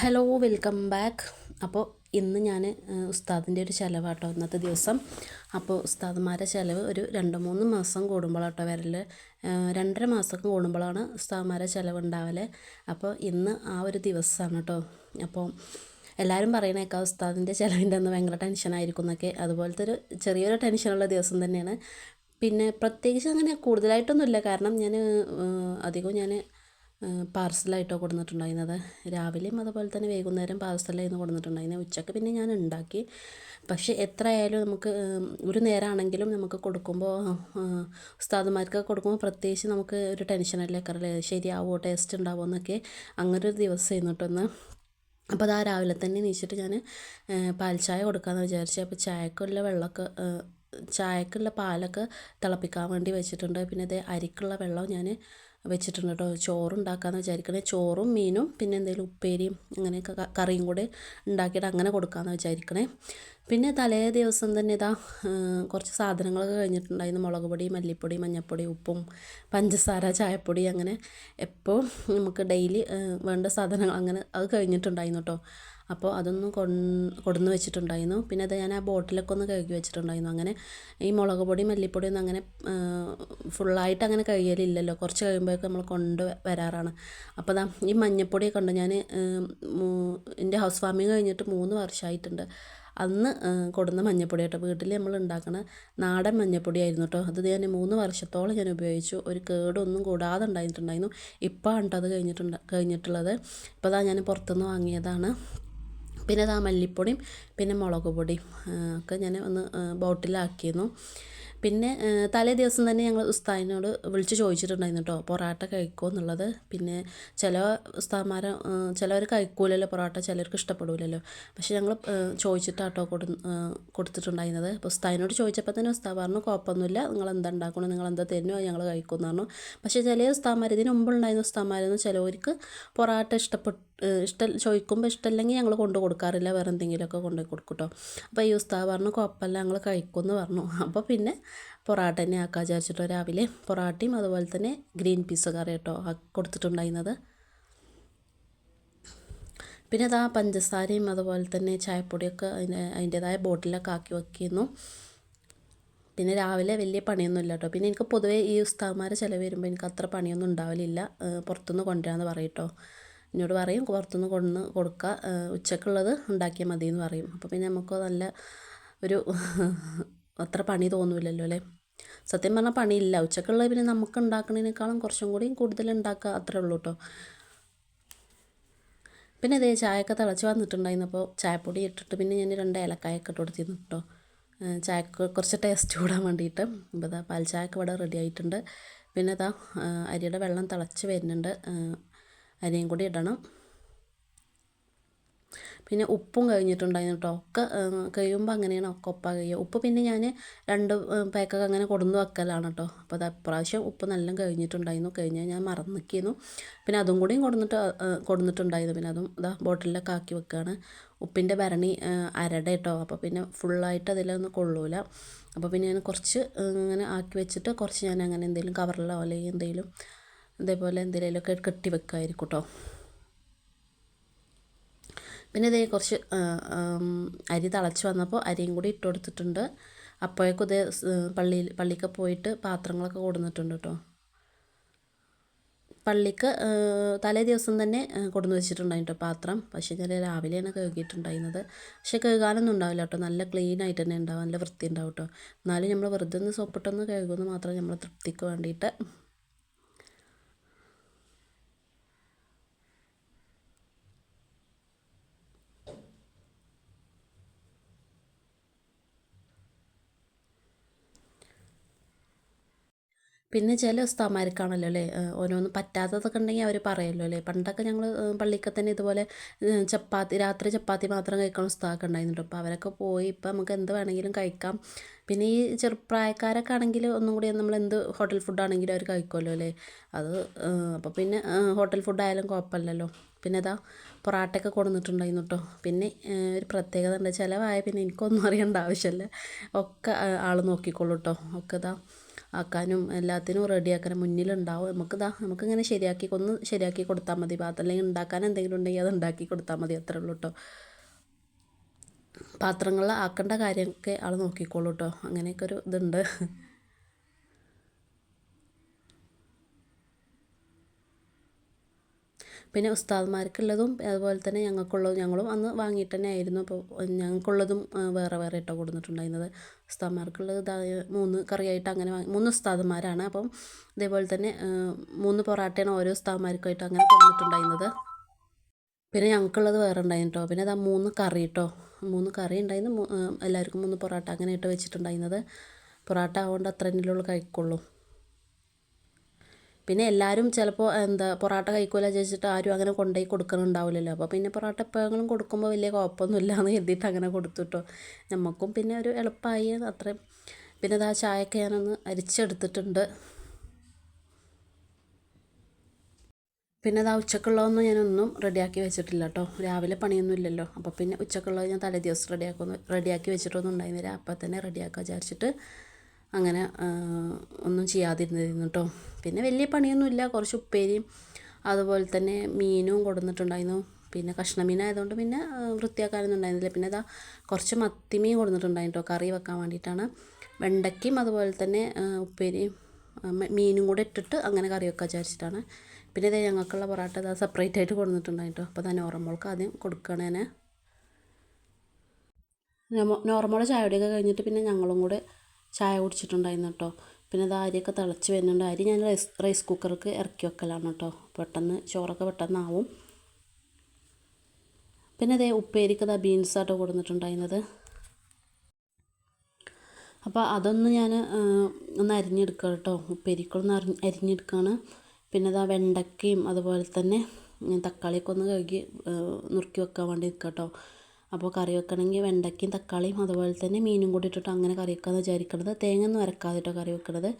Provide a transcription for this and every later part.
Hello welcome back അപ്പോൾ ഇന്ന് ഞാൻ ഉസ്താദിന്റെ ഒരു ചിലവാട്ടോ ഇന്നത്തെ ദിവസം. അപ്പോൾ ഉസ്താദ്മാരെ ചിലവ് ഒരു രണ്ട് മൂന്ന് മാസം കൂടുമ്പോഴാട്ടോ വരൽ രണ്ടര മാസം കൂടുമ്പോഴാണ് ഉസ്താദ്മാരെ ചിലവ് ഉണ്ടാവൽ അപ്പോൾ ഇന്ന് ആ ഒരു ദിവസമാണ് കേട്ടോ അപ്പോൾ എല്ലാവരും പറയണേക്കാം ഉസ്താദിന്റെ ചിലവിന്റെ അന്ന് ഭയങ്കര ടെൻഷനായിരിക്കും എന്നൊക്കെ. അതുപോലത്തെ ഒരു ചെറിയൊരു ടെൻഷനുള്ള ദിവസം തന്നെയാണ്. പിന്നെ പ്രത്യേകിച്ച് അങ്ങനെ കൂടുതലായിട്ടൊന്നുമില്ല. കാരണം ഞാൻ അധികവും ഞാൻ പാർസലായിട്ടോ കൊടുത്തിട്ടുണ്ടായിരുന്നത് രാവിലെയും അതുപോലെ തന്നെ വൈകുന്നേരം പാർസലായിരുന്നു കൊടുത്തിട്ടുണ്ടായിരുന്നത് ഉച്ചയ്ക്ക് പിന്നെ ഞാൻ ഉണ്ടാക്കി. പക്ഷേ എത്ര ആയാലും നമുക്ക് ഒരു നേരമാണെങ്കിലും നമുക്ക് കൊടുക്കുമ്പോൾ ഉസ്താദുമാർക്ക് കൊടുക്കുമ്പോൾ പ്രത്യേകിച്ച് നമുക്ക് ഒരു ടെൻഷനല്ലേ കറല്ലേ ശരിയാവോ ടേസ്റ്റ് ഉണ്ടാവുമോ എന്നൊക്കെ അങ്ങനെ ഒരു ദിവസം കേട്ടോ അപ്പോൾ ആ രാവിലെ തന്നെ നീച്ചിട്ട് ഞാൻ പാൽ ചായ കൊടുക്കാമെന്ന് വിചാരിച്ചു. അപ്പോൾ ചായക്കുള്ള വെള്ളമൊക്കെ ചായക്കുള്ള പാലൊക്കെ തിളപ്പിക്കാൻ വേണ്ടി വെച്ചിട്ടുണ്ട്. പിന്നെ അതേ അരിക്കുള്ള വെള്ളം ഞാൻ വെച്ചിട്ടുണ്ട് കേട്ടോ ചോറുണ്ടാക്കാമെന്ന് വിചാരിക്കണേ. ചോറും മീനും പിന്നെ എന്തെങ്കിലും ഉപ്പേരിയും അങ്ങനെയൊക്കെ കറിയും കൂടെ ഉണ്ടാക്കിയിട്ട് അങ്ങനെ കൊടുക്കാമെന്ന് വിചാരിക്കണേ. പിന്നെ തലേ ദിവസം തന്നെ ഇതാ കുറച്ച് സാധനങ്ങളൊക്കെ കഴിഞ്ഞിട്ടുണ്ടായിരുന്നു. മുളക് പൊടി മല്ലിപ്പൊടി മഞ്ഞൾപ്പൊടി ഉപ്പും പഞ്ചസാര ചായപ്പൊടി അങ്ങനെ എപ്പോൾ നമുക്ക് ഡെയിലി വേണ്ട സാധനങ്ങൾ അങ്ങനെ അത് കഴിഞ്ഞിട്ടുണ്ടായിരുന്നു കേട്ടോ അപ്പോൾ അതൊന്ന് കൊടുന്ന് വെച്ചിട്ടുണ്ടായിരുന്നു. പിന്നെ അത് ഞാൻ ആ ബോട്ടിലൊക്കെ ഒന്ന് കഴുകി വെച്ചിട്ടുണ്ടായിരുന്നു. അങ്ങനെ ഈ മുളക് പൊടി മല്ലിപ്പൊടി ഒന്നും അങ്ങനെ ഫുള്ളായിട്ട് അങ്ങനെ കഴുകിയാലില്ലല്ലോ കുറച്ച് കഴിയുമ്പോഴേക്കും നമ്മൾ കൊണ്ട് വരാറാണ്. അപ്പോൾ അതാ ഈ മഞ്ഞപ്പൊടിയൊക്കെ ഉണ്ട് ഞാൻ എന്റെ ഹൗസ് ഫാമിങ് കഴിഞ്ഞിട്ട് മൂന്ന് വർഷമായിട്ടുണ്ട്. അന്ന് കൊടുന്ന മഞ്ഞപ്പൊടി കേട്ടോ വീട്ടിൽ നമ്മൾ ഉണ്ടാക്കുന്ന നാടൻ മഞ്ഞപ്പൊടിയായിരുന്നു കേട്ടോ. അത് ഞാൻ മൂന്ന് വർഷത്തോളം ഞാൻ ഉപയോഗിച്ചു. ഒരു കേടൊന്നും കൂടാതെ ഉണ്ടായിട്ടുണ്ടായിരുന്നു. ഇപ്പോൾ ആണ് അത് കഴിഞ്ഞിട്ടുണ്ട് കഴിഞ്ഞിട്ടുള്ളത്. ഇപ്പോൾ അതാ ഞാൻ പുറത്തുനിന്ന് വാങ്ങിയതാണ്. പിന്നെ ഇതാ മല്ലിപ്പൊടിയും പിന്നെ മുളക് പൊടിയും ഒക്കെ ഞാൻ ഒന്ന് ബോട്ടിലാക്കിയിരുന്നു. പിന്നെ തലേ ദിവസം തന്നെ ഞങ്ങൾ ഉസ്താദിനോട് വിളിച്ച് ചോദിച്ചിട്ടുണ്ടായിരുന്നു കേട്ടോ പൊറോട്ട കഴിക്കുമോ എന്നുള്ളത്. പിന്നെ ചില ഉസ്താദ്മാരെ ചിലവർ കഴിക്കൂലല്ലോ പൊറോട്ട ചിലർക്ക് ഇഷ്ടപ്പെടില്ലല്ലോ പക്ഷേ ഞങ്ങൾ ചോദിച്ചിട്ടാട്ടോ കൊടു കൊടുത്തിട്ടുണ്ടായിരുന്നത്. അപ്പോൾ ഉസ്താദിനോട് ചോദിച്ചപ്പോൾ തന്നെ ഉസ്താദ് പറഞ്ഞു കുഴപ്പമൊന്നുമില്ല നിങ്ങൾ എന്താ നിങ്ങൾ എന്താ തരുന്നോ ഞങ്ങൾ കഴിക്കുമെന്ന് പറഞ്ഞു. പക്ഷേ ചില ഉസ്താദ്മാർ ഇതിന് മുമ്പുണ്ടായിരുന്ന ഉസ്താദ്മാരെന്ന് ചിലവർക്ക് പൊറോട്ട ഇഷ്ടപ്പെട്ടു ഇഷ്ടം ചോദിക്കുമ്പോൾ ഇഷ്ടമല്ലെങ്കിൽ ഞങ്ങൾ കൊണ്ടു കൊടുക്കാറില്ല. വേറെ എന്തെങ്കിലുമൊക്കെ കൊണ്ടുപോയി കൊടുക്കും കേട്ടോ അപ്പോൾ ഈ ഉസ്താവ് പറഞ്ഞു കുഴപ്പമില്ല ഞങ്ങൾ കഴിക്കുമെന്ന് പറഞ്ഞു. അപ്പോൾ പിന്നെ പൊറാട്ട തന്നെ ആക്കാൻ വിചാരിച്ചിട്ടോ രാവിലെ. പൊറാട്ടയും അതുപോലെ തന്നെ ഗ്രീൻ പീസ് കറി കേട്ടോ കൊടുത്തിട്ടുണ്ടായിരുന്നത്. പിന്നെ അതാ പഞ്ചസാരയും അതുപോലെ തന്നെ ചായപ്പൊടിയൊക്കെ അതിന് അതിന്റേതായ ബോട്ടിലൊക്കെ ആക്കി വെക്കുന്നു. പിന്നെ രാവിലെ വലിയ പണിയൊന്നും കേട്ടോ പിന്നെ എനിക്ക് പൊതുവേ ഈ ഉസ്താദ്മാരെ ചിലവ് വരുമ്പോൾ എനിക്ക് അത്ര പണിയൊന്നും ഉണ്ടാവില്ല പുറത്തുനിന്ന് കൊണ്ടുവരാമെന്ന് പറയും കേട്ടോ എന്നോട് പറയും പുറത്തുനിന്ന് കൊണ്ടുവന്ന് കൊടുക്കുക ഉച്ചക്കുള്ളത് ഉണ്ടാക്കിയാൽ മതി എന്ന് പറയും. അപ്പോൾ പിന്നെ നമുക്ക് നല്ല ഒരു അത്ര പണി തോന്നില്ലല്ലോ അല്ലേ? സത്യം പറഞ്ഞാൽ പണിയില്ല. ഉച്ചക്കുള്ളത് പിന്നെ നമുക്ക് ഉണ്ടാക്കുന്നതിനേക്കാളും കുറച്ചും കൂടി കൂടുതൽ ഉണ്ടാക്കുക അത്രേ ഉള്ളൂ കേട്ടോ പിന്നെ ഇതേ ചായയൊക്കെ തിളച്ച് വന്നിട്ടുണ്ടായിരുന്നു. അപ്പോൾ ചായപ്പൊടി ഇട്ടിട്ട് പിന്നെ ഞാൻ രണ്ട് ഏലക്കായൊക്കെ ഇട്ട് കൊടുത്തിരുന്നു കേട്ടോ ചായ കുറച്ച് ടേസ്റ്റ് കൂടാൻ വേണ്ടിയിട്ട്. അപ്പോൾ ഇതാ പാൽ ചായക്ക് ഇവിടെ റെഡി ആയിട്ടുണ്ട്. പിന്നെ ഇതാ അരിയുടെ വെള്ളം തിളച്ച് വരുന്നുണ്ട്. അരിയും കൂടി ഇടണം. പിന്നെ ഉപ്പും കഴിഞ്ഞിട്ടുണ്ടായിരുന്നു കേട്ടോ ഒക്കെ കഴിയുമ്പോൾ അങ്ങനെയാണ് ഒക്കെ ഉപ്പ കഴിയുക. ഉപ്പ് പിന്നെ ഞാൻ രണ്ട് പാക്കൊക്കെ അങ്ങനെ കൊടുന്ന് വെക്കലാണ് കേട്ടോ അപ്പോൾ അത് അപ്രാവശ്യം ഉപ്പ് നല്ല കഴിഞ്ഞിട്ടുണ്ടായിരുന്നു. കഴിഞ്ഞാൽ ഞാൻ മറന്നു നിൽക്കുന്നു പിന്നെ അതും കൂടിയും കൊടുന്നിട്ട് കൊടുന്നിട്ടുണ്ടായിരുന്നു. പിന്നെ അതും ഇതാ ബോട്ടിലൊക്കെ ആക്കി വെക്കുകയാണ് ഉപ്പിന്റെ ഭരണി അരട കേട്ടോ അപ്പോൾ പിന്നെ ഫുള്ളായിട്ട് അതിലൊന്നും കൊള്ളൂല. അപ്പോൾ പിന്നെ ഞാൻ കുറച്ച് ഇങ്ങനെ ആക്കി വെച്ചിട്ട് കുറച്ച് ഞാൻ അങ്ങനെ എന്തെങ്കിലും കവറിലോ അല്ലെങ്കിൽ എന്തെങ്കിലും ഇതേപോലെ എന്തെങ്കിലുമൊക്കെ കെട്ടി വെക്കായിരിക്കും കേട്ടോ പിന്നെ ഇതേ കുറച്ച് അരി തിളച്ച് വന്നപ്പോൾ അരിയും കൂടി ഇട്ട് കൊടുത്തിട്ടുണ്ട്. അപ്പോഴേക്കും ഇതേ പള്ളിയിൽ പള്ളിക്ക് പോയിട്ട് പാത്രങ്ങളൊക്കെ കൊടുന്നിട്ടുണ്ട് കേട്ടോ. പള്ളിക്ക് തലേ ദിവസം തന്നെ കൊടുന്ന് വെച്ചിട്ടുണ്ടായിരുന്നു പാത്രം. പക്ഷേ ഞാൻ രാവിലെയാണ് കഴുകിയിട്ടുണ്ടായിരുന്നത്. പക്ഷേ കഴുകാനൊന്നും ഉണ്ടാവില്ല കേട്ടോ. നല്ല ക്ലീൻ ആയിട്ട് തന്നെ ഉണ്ടാവും. നല്ല വൃത്തി ഉണ്ടാവും കേട്ടോ. എന്നാലും നമ്മൾ വെറുതെ ഒന്ന് സോപ്പിട്ടൊന്ന് കഴുകുമെന്ന് മാത്രം നമ്മളെ തൃപ്തിക്ക് വേണ്ടിയിട്ട്. പിന്നെ ചില ഉസ്താമാർക്കാണല്ലോ അല്ലേ? ഓരോന്ന് പറ്റാത്തതൊക്കെ ഉണ്ടെങ്കിൽ അവർ പറയുമല്ലോ അല്ലേ? പണ്ടൊക്കെ ഞങ്ങൾ പള്ളിക്ക് തന്നെ ഇതുപോലെ ചപ്പാത്തി രാത്രി ചപ്പാത്തി മാത്രം കഴിക്കണം ഉസ്താദൊക്കെ ഉണ്ടായിരുന്നുണ്ട് അപ്പോൾ അവരൊക്കെ പോയി ഇപ്പം നമുക്ക് എന്ത് വേണമെങ്കിലും കഴിക്കാം. പിന്നെ ഈ ചെറുപ്രായക്കാരൊക്കെ ആണെങ്കിൽ ഒന്നും കൂടി നമ്മൾ എന്ത് ഹോട്ടൽ ഫുഡാണെങ്കിലും അവർ കഴിക്കുമല്ലോ അല്ലേ? അത് അപ്പോൾ പിന്നെ ഹോട്ടൽ ഫുഡായാലും കുഴപ്പമില്ലല്ലോ. പിന്നെ ഇതാ പൊറാട്ടയൊക്കെ കൊടുന്നിട്ടുണ്ടായിരുന്നു കേട്ടോ പിന്നെ ഒരു പ്രത്യേകത ഉണ്ട്. ചിലവായ പിന്നെ എനിക്കൊന്നും അറിയേണ്ട ആവശ്യമില്ല. ഒക്കെ ആൾ നോക്കിക്കോളൂ കേട്ടോ ഒക്കെ ഇതാ ആക്കാനും എല്ലാത്തിനും റെഡിയാക്കാനും മുന്നിലുണ്ടാവും. നമുക്ക് ഇതാ നമുക്കിങ്ങനെ ശരിയാക്കി ഒന്ന് ശരിയാക്കി കൊടുത്താൽ മതി. പാത്രം അല്ലെങ്കിൽ ഉണ്ടാക്കാൻ എന്തെങ്കിലും ഉണ്ടെങ്കിൽ അത് ഉണ്ടാക്കി കൊടുത്താൽ മതി. അത്രേ ഉള്ളൂ കേട്ടോ പാത്രങ്ങളിൽ ആക്കേണ്ട കാര്യമൊക്കെ ആൾ നോക്കിക്കോളൂ കേട്ടോ അങ്ങനെയൊക്കെ ഒരു ഇതുണ്ട്. പിന്നെ ഉസ്താദ്മാർക്കുള്ളതും അതുപോലെ തന്നെ ഞങ്ങൾക്കുള്ളതും ഞങ്ങളും അന്ന് വാങ്ങിയിട്ട് തന്നെ ആയിരുന്നു അപ്പോൾ ഞങ്ങൾക്കുള്ളതും വേറെ വേറെ ഇട്ടോ കൊടുത്തിട്ടുണ്ടായിരുന്നത്. ഉസ്താദ്മാർക്കുള്ളത് ഇതായ മൂന്ന് കറിയായിട്ട് അങ്ങനെ വാങ്ങി മൂന്ന് ഉസ്താദ്മാരാണ്. അപ്പം ഇതേപോലെ തന്നെ മൂന്ന് പൊറാട്ടയാണ് ഓരോ ഉസ്താദ്മാർക്കായിട്ട് അങ്ങനെ കൊടുത്തിട്ടുണ്ടായിരുന്നത്. പിന്നെ ഞങ്ങൾക്കുള്ളത് വേറെ ഉണ്ടായിരുന്നു കേട്ടോ പിന്നെ അതാ മൂന്ന് കറി കേട്ടോ മൂന്ന് കറി ഉണ്ടായിരുന്നു. എല്ലാവർക്കും മൂന്ന് പൊറാട്ട അങ്ങനെ ഇട്ട് വെച്ചിട്ടുണ്ടായിരുന്നത്. പൊറാട്ട ആവുകൊണ്ട് അത്ര എന്നുള്ളൂ കഴിക്കുള്ളൂ. പിന്നെ എല്ലാവരും ചിലപ്പോൾ എന്താ പൊറാട്ട കഴിക്കൂല ചോദിച്ചിട്ട് ആരും അങ്ങനെ കൊണ്ടുപോയി കൊടുക്കണുണ്ടാവില്ലല്ലോ. അപ്പോൾ പിന്നെ പൊറാട്ട എപ്പോഴെങ്കിലും കൊടുക്കുമ്പോൾ വലിയ കുഴപ്പമൊന്നുമില്ല എന്ന് കരുതിയിട്ട് അങ്ങനെ കൊടുത്തുട്ടോ. നമുക്കും പിന്നെ ഒരു എളുപ്പമായി അത്രയും. പിന്നെ ഇതാ ചായയൊക്കെ ഞാനൊന്ന് അരിച്ചെടുത്തിട്ടുണ്ട്. പിന്നെ ഇതാ ഉച്ചക്കുള്ളതൊന്നും ഞാനൊന്നും റെഡിയാക്കി വെച്ചിട്ടില്ല കേട്ടോ രാവിലെ പണിയൊന്നും ഇല്ലല്ലോ. അപ്പോൾ പിന്നെ ഉച്ചക്കുള്ളത് ഞാൻ തലേ ദിവസം റെഡിയാക്കുന്നു റെഡിയാക്കി വെച്ചിട്ടൊന്നും ഉണ്ടായിരുന്നില്ല. അപ്പോൾ തന്നെ റെഡിയാക്കാൻ വിചാരിച്ചിട്ട് അങ്ങനെ ഒന്നും ചെയ്യാതിരുന്നിരുന്നു കേട്ടോ പിന്നെ വലിയ പണിയൊന്നുമില്ല. കുറച്ച് ഉപ്പേരിയും അതുപോലെ തന്നെ മീനും കൊടുന്നിട്ടുണ്ടായിരുന്നു. പിന്നെ കഷ്ണ മീനായതുകൊണ്ട് പിന്നെ വൃത്തിയാക്കാനൊന്നും ഉണ്ടായിരുന്നില്ല. പിന്നെ ഇതാ കുറച്ച് മത്തിമീൻ കൊടുത്തിട്ടുണ്ടായിരുന്നു കേട്ടോ കറി വെക്കാൻ വേണ്ടിയിട്ടാണ്. വെണ്ടയ്ക്കും അതുപോലെ തന്നെ ഉപ്പേരിയും മീനും കൂടെ ഇട്ടിട്ട് അങ്ങനെ കറി വെക്കാൻ വിചാരിച്ചിട്ടാണ്. പിന്നെ ഇതേ ഞങ്ങൾക്കുള്ള പൊറാട്ട ഇതാ സെപ്പറേറ്റ് ആയിട്ട് കൊടുത്തിട്ടുണ്ടായിട്ടോ അപ്പോൾ തന്നെ ഓർമ്മൾക്ക് ആദ്യം കൊടുക്കണേ ഞാൻ. നോർമൽ ചായയുടെയൊക്കെ കഴിഞ്ഞിട്ട് പിന്നെ ഞങ്ങളും കൂടെ ചായ കുടിച്ചിട്ടുണ്ടായിരുന്നു കേട്ടോ. പിന്നെ അത് അരിയൊക്കെ തിളച്ച് വരുന്നുണ്ട്. അരി ഞാൻ റൈസ് റൈസ് കുക്കർക്ക് ഇറക്കി വെക്കലാണ് കേട്ടോ. പെട്ടെന്ന് ചോറൊക്കെ പെട്ടെന്നാവും പിന്നെ അതേ ഉപ്പേരിക്ക് അതാ ബീൻസാട്ടോ കൊടുത്തിട്ടുണ്ടായിരുന്നത് അപ്പോൾ അതൊന്ന് ഞാൻ ഒന്ന് അരിഞ്ഞെടുക്കുക കേട്ടോ. ഉപ്പേരിക്കൊന്ന് അരി അരിഞ്ഞെടുക്കുകയാണ് പിന്നെ അതാ വെണ്ടയ്ക്കയും അതുപോലെ തന്നെ തക്കാളിയൊക്കെ ഒന്ന് കഴുകി നുറുക്കി വെക്കാൻ വേണ്ടി നിൽക്കുക കേട്ടോ അപ്പോൾ കറി വെക്കണമെങ്കിൽ വെണ്ടയ്ക്കയും തക്കാളിയും അതുപോലെ തന്നെ മീനും കൂടി ഇട്ടിട്ട് അങ്ങനെ കറി വെക്കാമെന്ന് വിചാരിക്കണത് തേങ്ങ ഒന്നും അരക്കാതെ കേട്ടോ കറി വെക്കണത്.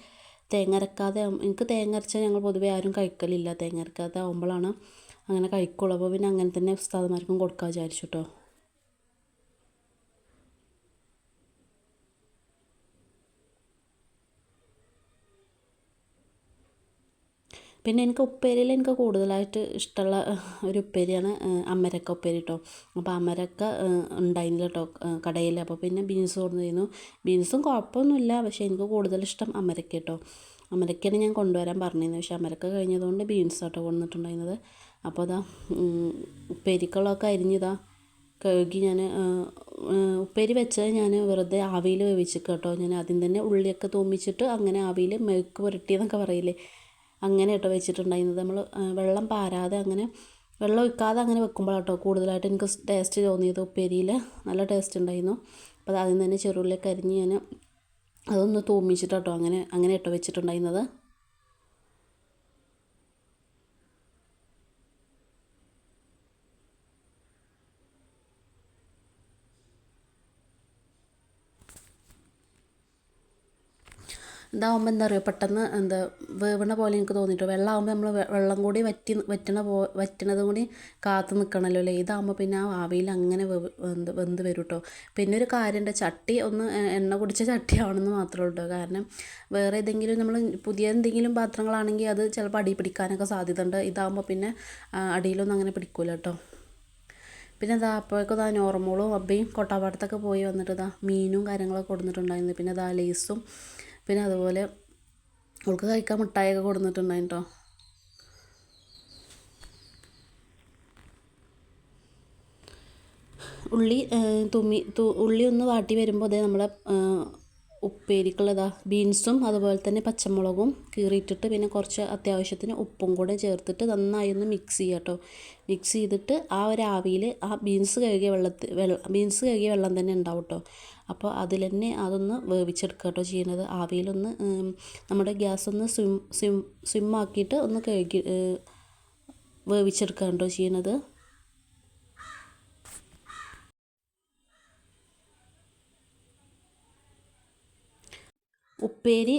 തേങ്ങ അരക്കാതെ എനിക്ക് തേങ്ങ അരച്ചാൽ ഞങ്ങൾ പൊതുവേ ആരും കഴിക്കലില്ല. തേങ്ങ അരക്കാതെ ആകുമ്പോഴാണ് അങ്ങനെ കഴിക്കുള്ളൂ. അപ്പോൾ പിന്നെ അങ്ങനെ തന്നെ ഉസ്താദന്മാർക്കും കൊടുക്കാൻ വിചാരിച്ചു കേട്ടോ. പിന്നെ എനിക്ക് ഉപ്പേരിയിൽ എനിക്ക് കൂടുതലായിട്ട് ഇഷ്ടമുള്ള ഒരു ഉപ്പേരിയാണ് അമരക്ക ഉപ്പേരി കേട്ടോ അപ്പോൾ അമരക്ക ഉണ്ടായിരുന്നില്ല കേട്ടോ കടയിൽ അപ്പോൾ പിന്നെ ബീൻസ് കൊണ്ടുവന്നിരുന്നു. ബീൻസും കുഴപ്പമൊന്നുമില്ല പക്ഷേ എനിക്ക് കൂടുതലിഷ്ടം അമരക്ക കേട്ടോ അമരക്കയാണ് ഞാൻ കൊണ്ടുവരാൻ പറഞ്ഞിരുന്നത്. പക്ഷേ അമരക്ക കഴിഞ്ഞതുകൊണ്ട് ബീൻസ് കേട്ടോ കൊണ്ടുവന്നിട്ടുണ്ടായിരുന്നത്. അപ്പോൾ അതാ ഉപ്പേരിക്കളൊക്കെ അരിഞ്ഞതാ. കഴുകി ഞാൻ ഉപ്പേരി വെച്ചത് ഞാൻ വെറുതെ ആവിയിൽ വേവിച്ചു കേട്ടോ ഞാൻ ആദ്യം തന്നെ ഉള്ളിയൊക്കെ തൂമിച്ചിട്ട് അങ്ങനെ ആവിയിൽ മെഴുക്ക് പുരട്ടിയെന്നൊക്കെ പറയില്ലേ? അങ്ങനെ കേട്ടോ വെച്ചിട്ടുണ്ടായിരുന്നത് നമ്മൾ വെള്ളം പാരാതെ അങ്ങനെ വെള്ളം ഒഴിക്കാതെ അങ്ങനെ വെക്കുമ്പോഴാട്ടോ കൂടുതലായിട്ട് എനിക്ക് ടേസ്റ്റ് തോന്നിയത് ഉപ്പേരിയിൽ നല്ല ടേസ്റ്റ് ഉണ്ടായിരുന്നു. അപ്പോൾ അതിൽ തന്നെ ചെറുള്ളിയൊക്കെ അരിഞ്ഞ് ഞാൻ അതൊന്ന് തൂമിച്ചിട്ടോ അങ്ങനെ അങ്ങനെ കേട്ടോ വെച്ചിട്ടുണ്ടായിരുന്നത്. ഇതാവുമ്പോൾ എന്താ പറയുക പെട്ടെന്ന് എന്താ വേവണ പോലെ എനിക്ക് തോന്നിയിട്ട് വെള്ളമാകുമ്പോൾ നമ്മൾ വെള്ളം കൂടി വറ്റി വറ്റണ പോ വറ്റണതും കൂടി കാത്തു നിൽക്കണമല്ലോ അല്ലേ? ഇതാകുമ്പോൾ പിന്നെ ആ ആവിയിൽ അങ്ങനെ വെന്ത് വെന്ത് വരും കേട്ടോ പിന്നെ ഒരു കാര്യമുണ്ട് ചട്ടി ഒന്ന് എണ്ണ കുടിച്ച ചട്ടി ആവണമെന്ന് മാത്രമേ ഉള്ളൂ. കാരണം വേറെ ഏതെങ്കിലും നമ്മൾ പുതിയ എന്തെങ്കിലും പാത്രങ്ങളാണെങ്കിൽ അത് ചിലപ്പോൾ അടി പിടിക്കാനൊക്കെ സാധ്യത ഉണ്ട് ഇതാകുമ്പോൾ പിന്നെ അടിയിലൊന്നും അങ്ങനെ പിടിക്കൂല കേട്ടോ പിന്നെ ഇതാ അപ്പോഴേക്കും ഇതാ നോർമോളും അബ്ബയും കൊട്ടാപ്പാടത്തൊക്കെ പോയി വന്നിട്ട് ഇതാ മീനും കാര്യങ്ങളൊക്കെ കൊടുത്തിട്ടുണ്ടായിരുന്നു പിന്നെ ഇതാ ലേസും പിന്നെ അതുപോലെ അവൾക്ക് കഴിക്കാൻ മിഠായിയൊക്കെ കൊടുത്തിട്ടുണ്ടായിട്ടോ ഉള്ളി തുമ്മി ഉള്ളി ഒന്ന് വാട്ടി വരുമ്പോൾ അതേ നമ്മളെ ഉപ്പേരിക്കുള്ളതാ ബീൻസും അതുപോലെ തന്നെ പച്ചമുളകും കീറിയിട്ടിട്ട് പിന്നെ കുറച്ച് അത്യാവശ്യത്തിന് ഉപ്പും കൂടെ ചേർത്തിട്ട് നന്നായി ഒന്ന് മിക്സ് ചെയ്യുക കേട്ടോ മിക്സ് ചെയ്തിട്ട് ആ ഒരു ആവിയിൽ ആ ബീൻസ് കഴുകിയ വെള്ളത്തിൽ വെള്ളം ബീൻസ് കഴുകിയ വെള്ളം തന്നെ ഉണ്ടാവും കേട്ടോ അപ്പോൾ അതിൽ തന്നെ അതൊന്ന് വേവിച്ചെടുക്കുക കേട്ടോ ചെയ്യുന്നത്. ആവിയിലൊന്ന് നമ്മുടെ ഗ്യാസ് ഒന്ന് സ്വിം സ്വിം സ്വിം ആക്കിയിട്ട് ഒന്ന് കഴുകി വേവിച്ചെടുക്കുക കേട്ടോ ചെയ്യുന്നത്. ഉപ്പേരി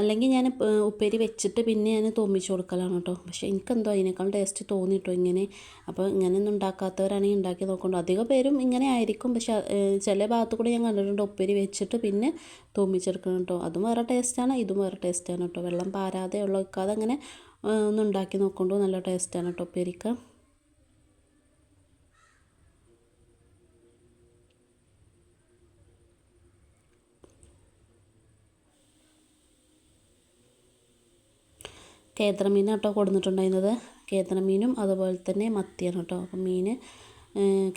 അല്ലെങ്കിൽ ഞാൻ ഉപ്പേരി വെച്ചിട്ട് പിന്നെ ഞാൻ തോമിച്ച് കൊടുക്കലാണ് കേട്ടോ. പക്ഷേ എനിക്കെന്തോ അതിനേക്കാൾ ടേസ്റ്റ് തോന്നി കേട്ടോ ഇങ്ങനെ. അപ്പോൾ ഇങ്ങനെയൊന്നും ഉണ്ടാക്കാത്തവരാണെങ്കിൽ ഉണ്ടാക്കി നോക്കണ്ടോ. അധികം പേരും ഇങ്ങനെ ആയിരിക്കും. പക്ഷേ ചില ഭാഗത്ത് കൂടെ ഞാൻ കണ്ടിട്ടുണ്ട് ഉപ്പേരി വെച്ചിട്ട് പിന്നെ തോമിച്ചെടുക്കണം കേട്ടോ. അതും വേറെ ടേസ്റ്റാണ് ഇതും വേറെ ടേസ്റ്റാണ് കേട്ടോ. വെള്ളം പാരാതെ ഉള്ള വെക്കാതെ അങ്ങനെ ഒന്ന് ഉണ്ടാക്കി നോക്കണ്ടോ? നല്ല ടേസ്റ്റാണ് കേട്ടോ ഉപ്പേരിക്ക്. കേന്ദ്രമീൻ കേട്ടോ കൊടുത്തിട്ടുണ്ടായിരുന്നത് മീനും അതുപോലെ തന്നെ മത്തിയാണ് കേട്ടോ. അപ്പം മീൻ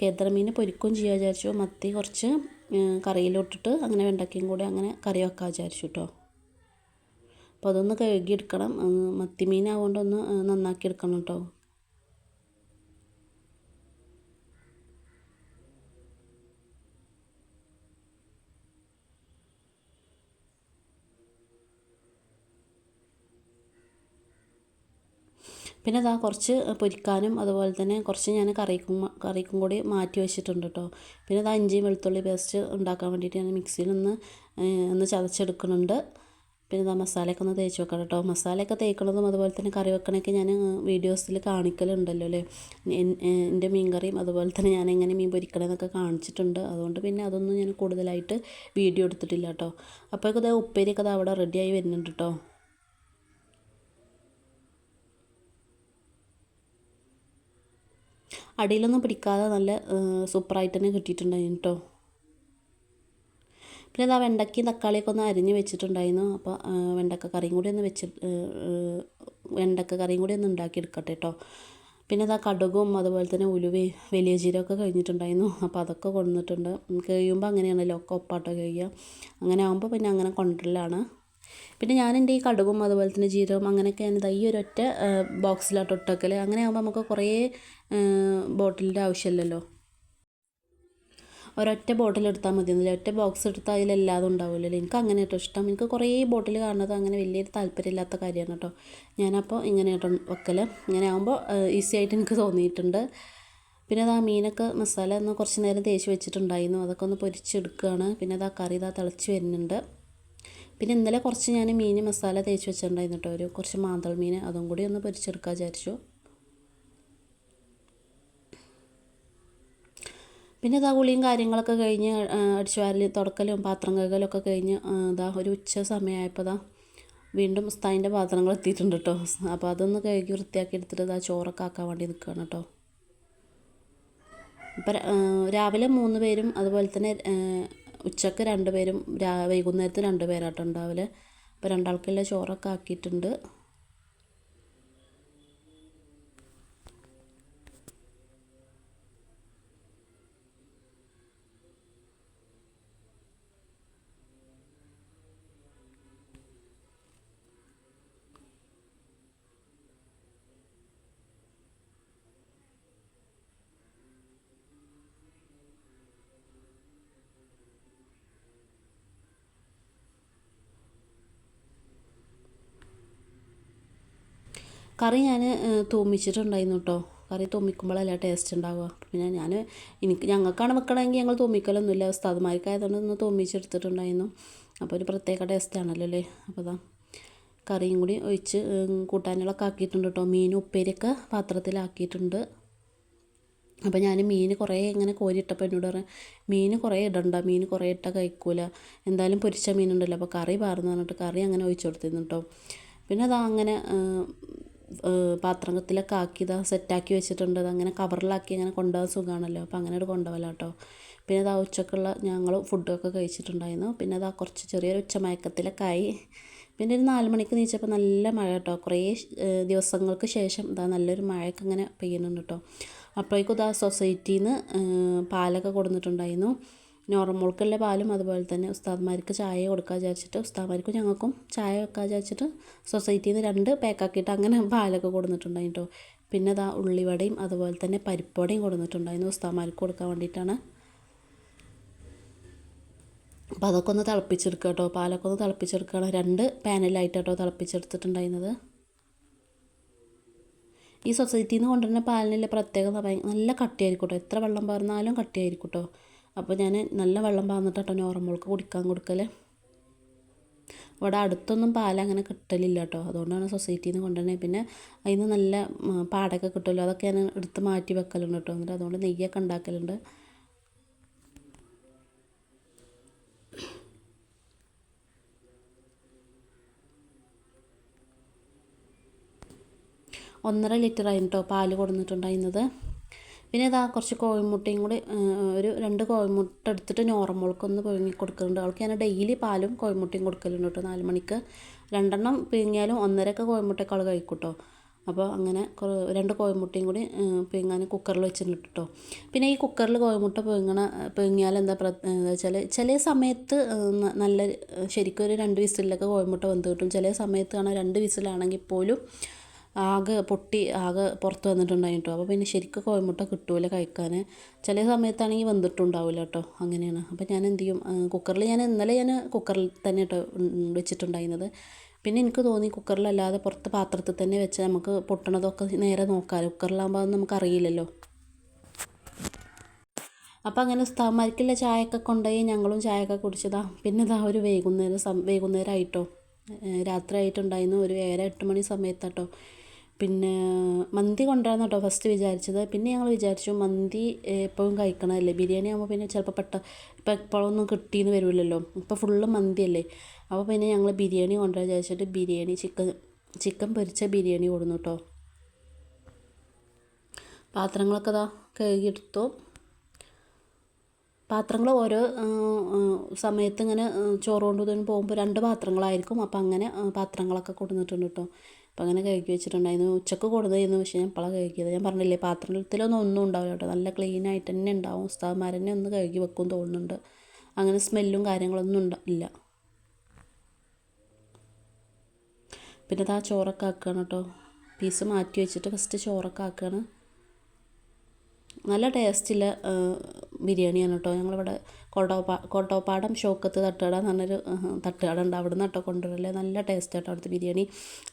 കേന്ദ്രമീൻ പൊരിക്കുകയും ചെയ്യാൻ വിചാരിച്ചു. മത്തി കുറച്ച് കറിയിലോട്ടിട്ട് അങ്ങനെ വെണ്ടയ്ക്കയും കൂടി അങ്ങനെ കറി വെക്കാൻ വിചാരിച്ചു കേട്ടോ. അപ്പോൾ അതൊന്ന് കഴുകിയെടുക്കണം. മത്തി മീനാവുകൊണ്ടൊന്ന് നന്നാക്കി എടുക്കണം കേട്ടോ. പിന്നെ അതാ കുറച്ച് പൊരിക്കാനും അതുപോലെ തന്നെ കുറച്ച് ഞാൻ കറിക്കും കറിക്കും കൂടി മാറ്റി വെച്ചിട്ടുണ്ട് കേട്ടോ പിന്നെ ദാ ഇഞ്ചിയും വെളുത്തുള്ളി പേസ്റ്റ് ഉണ്ടാക്കാൻ വേണ്ടിയിട്ട് ഞാൻ മിക്സിയിൽ ഒന്ന് ഒന്ന് ചതച്ചെടുക്കുന്നുണ്ട്. പിന്നെ ഇതാ മസാലയൊക്കെ ഒന്ന് തേച്ച് വെക്കണം കേട്ടോ മസാലയൊക്കെ തേക്കണതും അതുപോലെ തന്നെ കറി വെക്കണമൊക്കെ ഞാൻ വീഡിയോസിൽ കാണിക്കലുണ്ടല്ലോ അല്ലേ എന്റെ മീൻ കറിയും അതുപോലെ തന്നെ ഞാൻ എങ്ങനെ മീൻ പൊരിക്കണമെന്നൊക്കെ കാണിച്ചിട്ടുണ്ട്. അതുകൊണ്ട് പിന്നെ അതൊന്നും ഞാൻ കൂടുതലായിട്ട് വീഡിയോ എടുത്തിട്ടില്ല കേട്ടോ അപ്പോഴേക്കും ഇതാ ഉപ്പേരിയൊക്കെ അവിടെ റെഡിയായി വരുന്നുണ്ട് കേട്ടോ അടിയിലൊന്നും പിടിക്കാതെ നല്ല സൂപ്പറായിട്ട് തന്നെ കിട്ടിയിട്ടുണ്ടായിരുന്നു കേട്ടോ. പിന്നെ ഇതാ വെണ്ടയ്ക്കയും തക്കാളിയൊക്കെ ഒന്ന് അരിഞ്ഞ് വെച്ചിട്ടുണ്ടായിരുന്നു. അപ്പോൾ വെണ്ടക്ക കറിയും കൂടി ഒന്ന് വെച്ച് വെണ്ടക്ക കറിയും കൂടി ഒന്ന് ഉണ്ടാക്കിയെടുക്കട്ടെ കേട്ടോ. പിന്നെ ഇതാ കടുകും അതുപോലെ തന്നെ ഉലുവയും വലിയ ജീരകമൊക്കെ കഴിഞ്ഞിട്ടുണ്ടായിരുന്നു. അപ്പോൾ അതൊക്കെ കൊണ്ടുവന്നിട്ടുണ്ട്. കഴിയുമ്പോൾ അങ്ങനെയാണല്ലോ ഒക്കെ ഒപ്പാട്ടോ കഴിയുക അങ്ങനെ ആകുമ്പോൾ പിന്നെ അങ്ങനെ കൊണ്ടുവരലാണ്. പിന്നെ ഞാൻ എന്റെ ഈ കടുകും അതുപോലെ തന്നെ ജീരകം അങ്ങനെയൊക്കെ ഞാൻ ഈ ഒരൊറ്റ ബോക്സിലോട്ട് ഒട്ടക്കൽ അങ്ങനെ ആകുമ്പോൾ നമുക്ക് കുറേ ബോട്ടിലിന്റെ ആവശ്യമില്ലല്ലോ. ഒരൊറ്റ ബോട്ടിൽ എടുത്താൽ മതി. എന്നില്ല ഒറ്റ ബോക്സ് എടുത്താൽ അതിലെല്ലാതും ഉണ്ടാവില്ലല്ലോ എനിക്ക് അങ്ങനെ കേട്ടോ ഇഷ്ടം. എനിക്ക് കുറേ ബോട്ടിൽ കാണുന്നത് അങ്ങനെ വലിയൊരു താല്പര്യമില്ലാത്ത കാര്യമാണ് കേട്ടോ. ഞാനപ്പോൾ ഇങ്ങനെ കേട്ടോ വെക്കൽ. ഇങ്ങനെ ആകുമ്പോൾ ഈസി ആയിട്ട് എനിക്ക് തോന്നിയിട്ടുണ്ട്. പിന്നെ അത് ആ മീനൊക്കെ മസാല ഒന്ന് കുറച്ച് നേരം തേച്ച് വെച്ചിട്ടുണ്ടായിരുന്നു. അതൊക്കെ ഒന്ന് പൊരിച്ചെടുക്കുകയാണ്. പിന്നെ അത് ആ കറി ഇതാ തിളച്ച് വരുന്നുണ്ട്. പിന്നെ ഇന്നലെ കുറച്ച് ഞാൻ മീൻ മസാല തേച്ച് വെച്ചിട്ടുണ്ടായിരുന്നു കേട്ടോ. ഒരു കുറച്ച് മാന്തൾ മീൻ അതും കൂടി ഒന്ന് പൊരിച്ചെടുക്കാൻ വിചാരിച്ചു. പിന്നെ ഇതാ കുളിയും കാര്യങ്ങളൊക്കെ കഴിഞ്ഞ് അടിച്ചു വാരൽ തുടക്കലും പാത്രം കഴുകലും ഒക്കെ കഴിഞ്ഞ് ഇതാ ഒരു ഉച്ച സമയമായപ്പോൾ ഇതാ വീണ്ടും ഉസ്താദിന്റെ പാത്രങ്ങൾ എത്തിയിട്ടുണ്ട് കേട്ടോ. അപ്പോൾ അതൊന്ന് കഴുകി വൃത്തിയാക്കി എടുത്തിട്ട് ഇതാ ചോറൊക്കെ ആക്കാൻ വേണ്ടി നിൽക്കുകയാണ് കേട്ടോ. ഇപ്പം രാവിലെ മൂന്ന് പേരും അതുപോലെ തന്നെ ഉച്ചയ്ക്ക് രണ്ടുപേരും രാ വൈകുന്നേരത്ത് രണ്ടുപേരാട്ടോ ഉണ്ടാവൽ അപ്പോൾ രണ്ടാൾക്കുള്ള ചോറൊക്കെ ആക്കിയിട്ടുണ്ട്. കറി ഞാൻ തൂമിച്ചിട്ടുണ്ടായിരുന്നു കേട്ടോ കറി തൂമിക്കുമ്പോഴല്ല ടേസ്റ്റ് ഉണ്ടാവുക. പിന്നെ ഞാൻ എനിക്ക് ഞങ്ങൾക്കാണ് വെക്കണമെങ്കിൽ ഞങ്ങൾ തൂമിക്കലൊന്നുമില്ല. ഉസ്താദ്മാർക്കായതുകൊണ്ട് ഒന്ന് തൂമിച്ചെടുത്തിട്ടുണ്ടായിരുന്നു. അപ്പോൾ ഒരു പ്രത്യേക ടേസ്റ്റാണല്ലോ അല്ലേ? അപ്പോൾ അതാ കറിയും കൂടി ഒഴിച്ച് കൂട്ടാനുകളൊക്കെ ആക്കിയിട്ടുണ്ട് കേട്ടോ മീൻ ഉപ്പേരിയൊക്കെ പാത്രത്തിലാക്കിയിട്ടുണ്ട്. അപ്പോൾ ഞാൻ മീൻ കുറേ ഇങ്ങനെ കോരിയിട്ടപ്പോൾ എന്നോട് പറഞ്ഞു മീൻ കുറേ ഇടണ്ട. മീൻ കുറേ ഇട്ട കഴിക്കൂല. എന്തായാലും പൊരിച്ച മീനുണ്ടല്ലോ. അപ്പോൾ കറി പാർന്ന് പറഞ്ഞിട്ട് കറി അങ്ങനെ ഒഴിച്ചു കൊടുത്തിരുന്നു കേട്ടോ പിന്നെ അതാ അങ്ങനെ പാത്രത്തിലൊക്കെ ആക്കി ഇതാ സെറ്റാക്കി വെച്ചിട്ടുണ്ട്. അങ്ങനെ കവറിലാക്കി അങ്ങനെ കൊണ്ടുപോകാൻ സുഖമാണല്ലോ അപ്പോൾ അങ്ങനെ ഒരു കൊണ്ടുപോകല കേട്ടോ പിന്നെ ഇതാ ഉച്ചക്കുള്ള ഞങ്ങൾ ഫുഡൊക്കെ കഴിച്ചിട്ടുണ്ടായിരുന്നു. പിന്നെ അതാ കുറച്ച് ചെറിയൊരു ഉച്ചമയക്കത്തിലൊക്കെ ആയി. പിന്നെ ഒരു നാല് മണിക്ക് നീച്ചപ്പോൾ നല്ല മഴ കേട്ടോ കുറേ ദിവസങ്ങൾക്ക് ശേഷം ഇതാ നല്ലൊരു മഴയൊക്കെ അങ്ങനെ പെയ്യുന്നുണ്ട് കേട്ടോ അപ്പോഴേക്കും ഇതാ സൊസൈറ്റിയിൽ നിന്ന് പാലൊക്കെ കൊടുത്തിട്ടുണ്ടായിരുന്നു നോർമോൾക്കുള്ള പാലും അതുപോലെ തന്നെ ഉസ്താദ്മാർക്ക് ചായ കൊടുക്കാൻ വിചാരിച്ചിട്ട് ഉസ്താദ്മാർക്കും ഞങ്ങൾക്കും ചായ വെക്കാൻ വിചാരിച്ചിട്ട് സൊസൈറ്റിയിൽ നിന്ന് രണ്ട് പാക്കാക്കിയിട്ട് അങ്ങനെ പാലൊക്കെ കൊടുത്തിട്ടുണ്ടായി കേട്ടോ പിന്നെ അതാ ഉള്ളിവടയും അതുപോലെ തന്നെ പരിപ്പുവടയും കൊടുത്തിട്ടുണ്ടായിരുന്നു ഉസ്താദ്മാർക്ക് കൊടുക്കാൻ വേണ്ടിയിട്ടാണ്. അപ്പോൾ അതൊക്കെ ഒന്ന് തിളപ്പിച്ചെടുക്കുക കേട്ടോ പാലൊക്കെ ഒന്ന് തിളപ്പിച്ചെടുക്കണം. രണ്ട് പാനലായിട്ട് കേട്ടോ തിളപ്പിച്ചെടുത്തിട്ടുണ്ടായിരുന്നത്. ഈ സൊസൈറ്റിയിൽ നിന്ന് കൊണ്ടുവരുന്ന പാലിനുള്ള പ്രത്യേകത? നല്ല കട്ടിയായിരിക്കും കേട്ടോ എത്ര വെള്ളം പറഞ്ഞാലും കട്ടിയായിരിക്കും കേട്ടോ അപ്പോൾ ഞാൻ നല്ല വെള്ളം പാന്നിട്ടോ നോർമോൾക്ക് കുടിക്കാൻ കൊടുക്കൽ ഇവിടെ അടുത്തൊന്നും പാൽ അങ്ങനെ കിട്ടലില്ല കേട്ടോ അതുകൊണ്ടാണ് സൊസൈറ്റിയിൽ നിന്ന് കൊണ്ടുവരുന്നത് പിന്നെ അതിന് നല്ല പാടൊക്കെ കിട്ടുമല്ലോ? അതൊക്കെ ഞാൻ എടുത്ത് മാറ്റി വെക്കലുണ്ട് കേട്ടോ. എന്നിട്ട് അതുകൊണ്ട് നെയ്യൊക്കെ ഉണ്ടാക്കലുണ്ട്. ഒന്നര ലിറ്റർ ആയിട്ടോ പാൽ കൊടുത്തിട്ടുണ്ടായിരുന്നത് പിന്നെ ഇതാ കുറച്ച് കോഴിമുട്ടയും കൂടി ഒരു രണ്ട് കോഴിമുട്ട എടുത്തിട്ട് നോർമോൾക്കൊന്ന് പിഴുങ്ങി കൊടുക്കുന്നുണ്ട്. അവൾക്ക് ഞാൻ ഡെയിലി പാലും കോഴിമുട്ടയും കൊടുക്കലുണ്ട് കേട്ടോ. നാല് മണിക്ക് രണ്ടെണ്ണം പിഴിഞ്ഞാലും ഒന്നരക്ക് കോഴിമുട്ടയൊക്കെ അവൾ കഴിക്കും കേട്ടോ അപ്പോൾ അങ്ങനെ രണ്ട് കോഴിമുട്ടയും കൂടി പിഴിങ്ങാൻ കുക്കറിൽ വെച്ചിട്ടുണ്ട് കേട്ടോ. പിന്നെ ഈ കുക്കറിൽ കോഴിമുട്ട പിഴുങ്ങണ പിഴിഞ്ഞാൽ എന്താ വെച്ചാൽ ചില സമയത്ത് നല്ല ശരിക്കും ഒരു രണ്ട് വിസിലൊക്കെ കോഴിമുട്ട വെന്ത് കിട്ടും. ചില സമയത്ത് കാണാൻ രണ്ട് വിസിലാണെങ്കിൽ പോലും ആകെ പൊട്ടി ആകെ പുറത്ത് വന്നിട്ടുണ്ടായിട്ടോ. അപ്പോൾ പിന്നെ ശരിക്കും കോഴിമുട്ട കിട്ടൂല കഴിക്കാൻ ചില സമയത്താണെങ്കിൽ വെന്തിട്ടുണ്ടാവില്ല കേട്ടോ അങ്ങനെയാണ്. അപ്പോൾ ഞാൻ എന്ത് ചെയ്യും കുക്കറിൽ ഞാൻ ഇന്നലെ ഞാൻ കുക്കറിൽ തന്നെ കേട്ടോ വെച്ചിട്ടുണ്ടായിരുന്നത്. പിന്നെ എനിക്ക് തോന്നി കുക്കറിലല്ലാതെ പുറത്ത് പാത്രത്തിൽ തന്നെ വെച്ച് നമുക്ക് പൊട്ടണതൊക്കെ നേരെ നോക്കാം കുക്കറിലാകുമ്പോൾ നമുക്കറിയില്ലല്ലോ അപ്പം അങ്ങനെ ഉസ്താവന്മാർക്കുള്ള ചായയൊക്കെ കൊണ്ടുപോയി ഞങ്ങളും ചായയൊക്കെ കുടിച്ചതാ. പിന്നെ ഇതാ ഒരു വൈകുന്നേരം സം വൈകുന്നേരം രാത്രി ആയിട്ടുണ്ടായിരുന്നു. ഒരു ഏഴര എട്ട് മണി സമയത്താട്ടോ. പിന്നെ മന്തി കൊണ്ടുവരാന്ന് കേട്ടോ ഫസ്റ്റ് വിചാരിച്ചത്. പിന്നെ ഞങ്ങൾ വിചാരിച്ചു മന്തി എപ്പോഴും കഴിക്കണമല്ലേ ബിരിയാണി ആകുമ്പോൾ പിന്നെ ചിലപ്പോൾ പെട്ട ഇപ്പം എപ്പോഴൊന്നും കിട്ടിയെന്ന് വരില്ലല്ലോ? ഇപ്പോൾ ഫുള്ള് മന്തിയല്ലേ? അപ്പോൾ പിന്നെ ഞങ്ങൾ ബിരിയാണി കൊണ്ടുവരാൻ വിചാരിച്ചിട്ട് ബിരിയാണി ചിക്കൻ ചിക്കൻ പൊരിച്ച ബിരിയാണി കൊടുന്നു കേട്ടോ പാത്രങ്ങളൊക്കെ ഇതാ കഴുകിയെടുത്തു. പാത്രങ്ങൾ ഓരോ സമയത്ത് ഇങ്ങനെ ചോറ് കൊണ്ടുതന്നെ പോകുമ്പോൾ രണ്ട് പാത്രങ്ങളായിരിക്കും. അപ്പോൾ അങ്ങനെ പാത്രങ്ങളൊക്കെ കൊടുന്നിട്ടുണ്ട് കേട്ടോ അപ്പോൾ അങ്ങനെ കഴുകി വെച്ചിട്ടുണ്ടായിരുന്നു. ഉച്ചയ്ക്ക് കൊടുത്തായിരുന്നു പക്ഷേ ഞാൻ പള കഴുകിയത്. ഞാൻ പറഞ്ഞില്ലേ പാത്രത്തിലൊന്നും ഒന്നും ഉണ്ടാവില്ല കേട്ടോ. നല്ല ക്ലീൻ ആയിട്ട് തന്നെ ഉണ്ടാവും. ഉസ്താദ്മാർ തന്നെ ഒന്ന് കഴുകി വെക്കും തോന്നുന്നുണ്ട്. അങ്ങനെ സ്മെല്ലും കാര്യങ്ങളൊന്നും ഉണ്ട ഇല്ല. പിന്നെ അത് ആ ചോറൊക്കെ ആക്കുകയാണ് കേട്ടോ. പീസ് മാറ്റി വെച്ചിട്ട് ഫസ്റ്റ് ചോറൊക്കെ ആക്കുകയാണ് നല്ല ടേസ്റ്റുള്ള ബിരിയാണിയാണ് കേട്ടോ. ഞങ്ങളിവിടെ കോട്ടോപ്പാ കോട്ടോപ്പാടം ഷോക്കത്ത് തട്ടുകട എന്ന് പറഞ്ഞൊരു തട്ടുകട ഉണ്ട്. അവിടെ നിന്ന് കേട്ടോ കൊണ്ടുവരല്ലേ നല്ല ടേസ്റ്റ് കേട്ടോ അവിടുത്തെ ബിരിയാണി.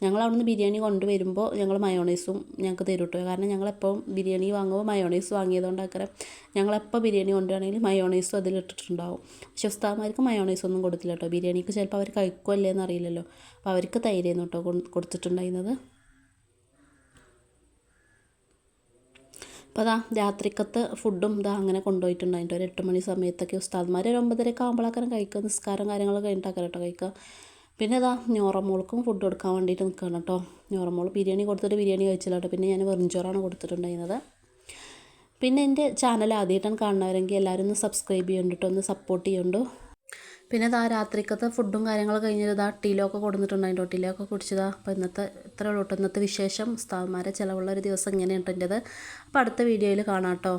ഞങ്ങൾ അവിടെ നിന്ന് ബിരിയാണി കൊണ്ടുവരുമ്പോൾ ഞങ്ങൾ മയോണൈസും ഞങ്ങൾക്ക് തരും കേട്ടോ. കാരണം ഞങ്ങളെപ്പോൾ ബിരിയാണി വാങ്ങുമ്പോൾ മയോണൈസ് വാങ്ങിയതുകൊണ്ട് അക്കരം ഞങ്ങളെപ്പോൾ ബിരിയാണി കൊണ്ടുവരാണെങ്കിൽ മയോണൈസും അതിലിട്ടിട്ടുണ്ടാവും പക്ഷെ ഉസ്താമാർക്ക് മയോണൈസ് ഒന്നും കൊടുത്തില്ല കേട്ടോ. ബിരിയാണിക്ക് ചിലപ്പോൾ അവർ കഴിക്കുമല്ലേ എന്നറിയില്ലല്ലോ അപ്പോൾ അവർക്ക് തൈരായിരുന്നു കേട്ടോ കൊടുത്തിട്ടുണ്ടായിരുന്നത്. അപ്പോൾ അതാ രാത്രിക്കത്തെ ഫുഡും ഇതാ അങ്ങനെ കൊണ്ടുപോയിട്ടുണ്ടായിട്ട് ഒരു എട്ട് മണി സമയത്തൊക്കെ ഉസ്താദ്മാർ ഒരു ഒമ്പതരയൊക്കെ ആകുമ്പോഴേക്കാരം കഴിക്കുക. നിസ്കാരം കാര്യങ്ങളൊക്കെ കഴിഞ്ഞിട്ടാക്കാം കേട്ടോ കഴിക്കുക. പിന്നെ ഇതാ ഞോറമോൾക്കും ഫുഡ് കൊടുക്കാൻ വേണ്ടിയിട്ട് നിൽക്കുകയാണ് കേട്ടോ. ഞോറമോൾ ബിരിയാണി കൊടുത്തിട്ട് ബിരിയാണി കഴിച്ചില്ല കേട്ടോ. പിന്നെ ഞാൻ വെറുംചോറാണ് കൊടുത്തിട്ടുണ്ടായിരുന്നത്. പിന്നെ എന്റെ ചാനൽ ആദ്യമായിട്ടാണ് കാണുന്നവരെങ്കിൽ എല്ലാവരും ഒന്ന് സബ്സ്ക്രൈബ് ചെയ്യുന്നുണ്ട് കേട്ടോ ഒന്ന് സപ്പോർട്ട് ചെയ്യുന്നുണ്ടോ പിന്നെ ഇതാ രാത്രിക്കത്തെ ഫുഡും കാര്യങ്ങളൊക്കെ കഴിഞ്ഞിട്ട് ഇതാ ടീലൊക്കെ കൊടുത്തിട്ടുണ്ടായിട്ടോ ടീലൊക്കെ കുടിച്ചതാ. അപ്പോൾ ഇന്നത്തെ ഇത്ര ഉള്ളൂ ഇന്നത്തെ വിശേഷം. ഉസ്താദ്മാരെ ചിലവുള്ള ഒരു ദിവസം ഇങ്ങനെയുണ്ട്. എന്റെത് അപ്പോൾ അടുത്ത വീഡിയോയിൽ കാണാം കേട്ടോ